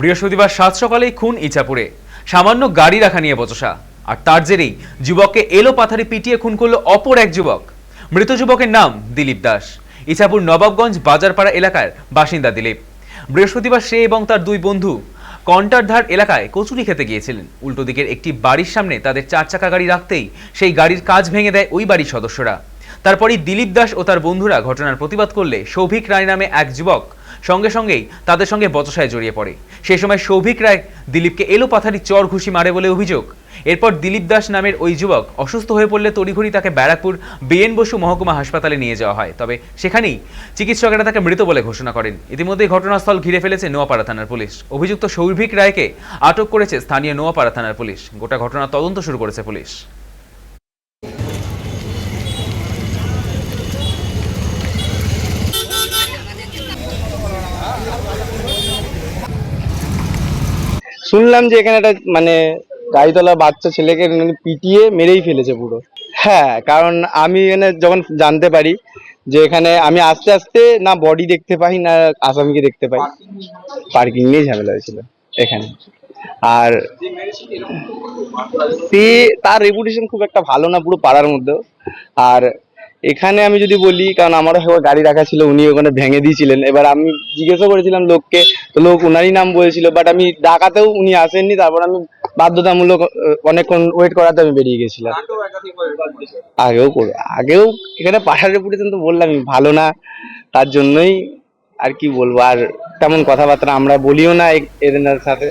বৃহস্পতিবার সাত সকালেই খুন ইচাপুরে সামান্য গাড়ি রাখা নিয়ে বচসা। আর তার জেরেই যুবককে এলো পাথারে পিটিয়ে খুন করল অপর এক যুবক। মৃত যুবকের নাম দিলীপ দাস। ইছাপুর নবাবগঞ্জ বাজারপাড়া এলাকার বাসিন্দা দিলীপ। বৃহস্পতিবার সে এবং তার দুই বন্ধু কন্টারধার এলাকায় কচুরি খেতে গিয়েছিলেন। উল্টো দিকের একটি বাড়ির সামনে তাদের চার চাকা গাড়ি রাখতেই সেই গাড়ির কাজ ভেঙে দেয় ওই বাড়ির সদস্যরা। তারপরই দিলীপ দাস ও তার বন্ধুরা ঘটনার প্রতিবাদ করলে সৌভিক রায় নামে এক যুবক সঙ্গে সঙ্গেই তাদের সঙ্গে বচসায় জড়িয়ে পড়ে। সেই সময় সৌভিক রায় দিলীপকে এলো পাথারি চর ঘুষি মারে বলে অভিযোগ। এরপর দিলীপ দাস নামের ওই যুবক অসুস্থ হয়ে পড়লে তড়িঘড়ি তাকে ব্যারাকপুর বিএন বসু মহকুমা হাসপাতালে নিয়ে যাওয়া হয়। তবে সেখানেই চিকিৎসকেরা তাকে মৃত বলে ঘোষণা করেন। ইতিমধ্যেই ঘটনাস্থল ঘিরে ফেলেছে নোয়াপাড়া থানার পুলিশ। অভিযুক্ত সৌভিক রায়কে আটক করেছে স্থানীয় নোয়াপাড়া থানার পুলিশ। গোটা ঘটনার তদন্ত শুরু করেছে পুলিশ। শুনলাম যে এখানে একটা মানে গাড়িতলা বাচ্চা ছেলেকে নাকি পিটিয়ে মেরেই ফেলেছে পুরো। হ্যাঁ কারণ আমি এখানে যখন জানতে পারি যে এখানে আমি আস্তে আস্তে না বডি দেখতে পাই, না আসামিকে দেখতে পাই পার্কিং নিয়ে ঝামেলা হয়েছিল এখানে। আর তার রেপুটেশন খুব একটা ভালো না পুরো পাড়ার মধ্যেও। আর এখানে আমি যদি বলি, কারণ আমারও একবার গাড়ি রাখা ছিল, উনি ওখানে ভেঙে দিয়েছিলেন। এবার আমি জিজ্ঞাসা করেছিলাম লোককে, তো লোক ওনারই নাম বলেছিল বাট আমি ডাকাতেও উনি আসেননি, তারপর আমি বাধ্যতামূলক অনেকক্ষণ ওয়েট করাতে আমি বেরিয়ে গেছিলাম। আগেও করে, আগেও এখানে পাড়ার রেপুটেশন তো বললামই ভালো না, তার জন্যই আর কি বলব, আর তেমন কথাবার্তা আমরা বলিও না এদের সাথে।